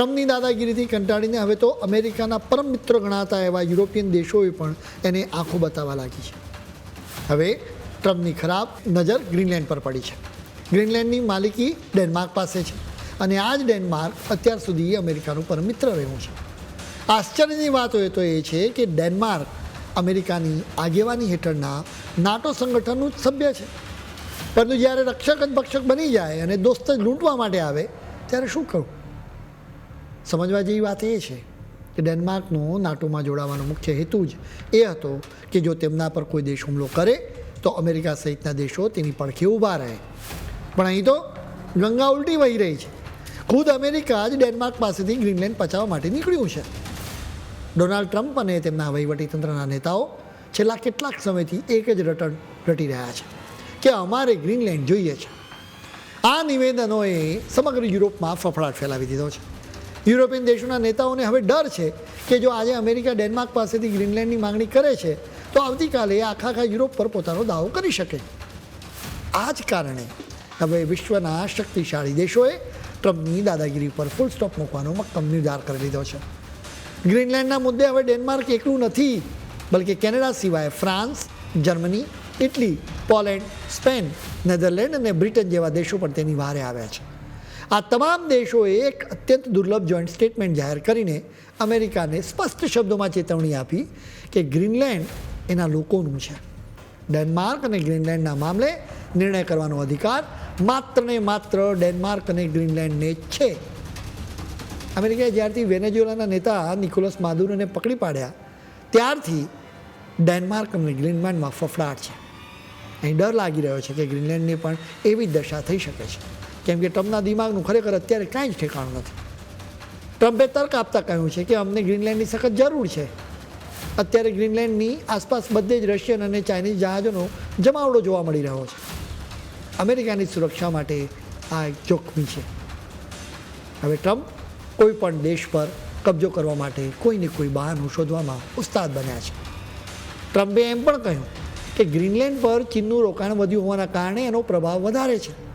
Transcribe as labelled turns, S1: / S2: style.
S1: ટ્રમ્પની દાદાગીરીથી કંટાળીને હવે તો અમેરિકાના પરમ મિત્ર ગણાતા એવા યુરોપિયન દેશોએ પણ એને આંખો બતાવવા લાગી છે. હવે ટ્રમ્પની ખરાબ નજર ગ્રીનલેન્ડ પર પડી છે. ગ્રીનલેન્ડની માલિકી ડેનમાર્ક પાસે છે અને આ જ ડેનમાર્ક અત્યાર સુધી અમેરિકાનું પરમ મિત્ર રહ્યું છે. આશ્ચર્યની વાત હોય તો એ છે કે ડેનમાર્ક અમેરિકાની આગેવાની હેઠળના નાટો સંગઠનનું જ સભ્ય છે. પરંતુ જ્યારે રક્ષક જ ભક્ષક બની જાય અને દોસ્ત જ લૂંટવા માટે આવે, ત્યારે શું કહું? સમજવા જેવી વાત એ છે કે ડેનમાર્કનો નાટોમાં જોડાવાનો મુખ્ય હેતુ જ એ હતો કે જો તેમના પર કોઈ દેશ હુમલો કરે તો અમેરિકા સહિતના દેશો તેની પડખે ઊભા રહે. પણ અહીં તો ગંગા ઉલટી વહી રહી છે. ખુદ અમેરિકા જ ડેનમાર્ક પાસેથી ગ્રીનલેન્ડ પચાવવા માટે નીકળ્યું છે. ડોનાલ્ડ ટ્રમ્પ અને તેમના વહીવટીતંત્રના નેતાઓ છેલ્લા કેટલાક સમયથી એક જ રટણ રટી રહ્યા છે કે અમારે ગ્રીનલેન્ડ જોઈએ છે. આ નિવેદનોએ સમગ્ર યુરોપમાં ફફડાટ ફેલાવી દીધો છે. યુરોપિયન દેશોના નેતાઓને હવે ડર છે કે જો આજે અમેરિકા ડેનમાર્ક પાસેથી ગ્રીનલેન્ડની માંગણી કરે છે, તો આવતીકાલે એ આખા આખા યુરોપ પર પોતાનો દાવો કરી શકે. આ જ કારણે હવે વિશ્વના શક્તિશાળી દેશોએ ટ્રમ્પની દાદાગીરી પર ફૂલ સ્ટોપ મૂકવાનો મક્કમ નિર્ધાર કરી લીધો છે. ગ્રીનલેન્ડના મુદ્દે હવે ડેનમાર્ક એકલું નથી, બલકે કેનેડા સિવાય France, Germany, Italy, Poland, Spain, Netherland અને બ્રિટન જેવા દેશો પણ તેની વારે આવ્યા છે. આ તમામ દેશોએ એક અત્યંત દુર્લભ જોઈન્ટ સ્ટેટમેન્ટ જાહેર કરીને અમેરિકાને સ્પષ્ટ શબ્દોમાં ચેતવણી આપી કે ગ્રીનલેન્ડ એના લોકોનું છે. ડેનમાર્ક અને ગ્રીનલેન્ડના મામલે નિર્ણય કરવાનો અધિકાર માત્ર ને માત્ર ડેનમાર્ક અને ગ્રીનલેન્ડને જ છે. અમેરિકાએ જ્યારથી વેનેઝુએલાના નેતા નિકોલસ માદુરોને પકડી પાડ્યા, ત્યારથી ડેનમાર્ક અને ગ્રીનલેન્ડમાં ફફડાટ છે. અહીં ડર લાગી રહ્યો છે કે ગ્રીનલેન્ડની પણ એવી દશા થઈ શકે છે. કેમ કે ટ્રમ્પના દિમાગનું ખરેખર અત્યારે કાંઈ જ ઠેકાણું નથી. ટ્રમ્પે તર્ક આપતા કહ્યું છે કે અમને ગ્રીનલેન્ડની સખત જરૂર છે. અત્યારે ગ્રીનલેન્ડની આસપાસ બધે જ રશિયન અને ચાઇનીઝ જહાજોનો જમાવડો જોવા મળી રહ્યો છે. અમેરિકાની સુરક્ષા માટે આ એક જોખમી છે. હવે ટ્રમ્પ કોઈ પણ દેશ પર કબજો કરવા માટે કોઈને કોઈ બહાનું શોધવામાં ઉસ્તાદ બન્યા છે. ટ્રમ્પે એમ પણ કહ્યું કે ગ્રીનલેન્ડ પર ચીનનું રોકાણ વધ્યું હોવાના કારણે એનો પ્રભાવ વધારે છે.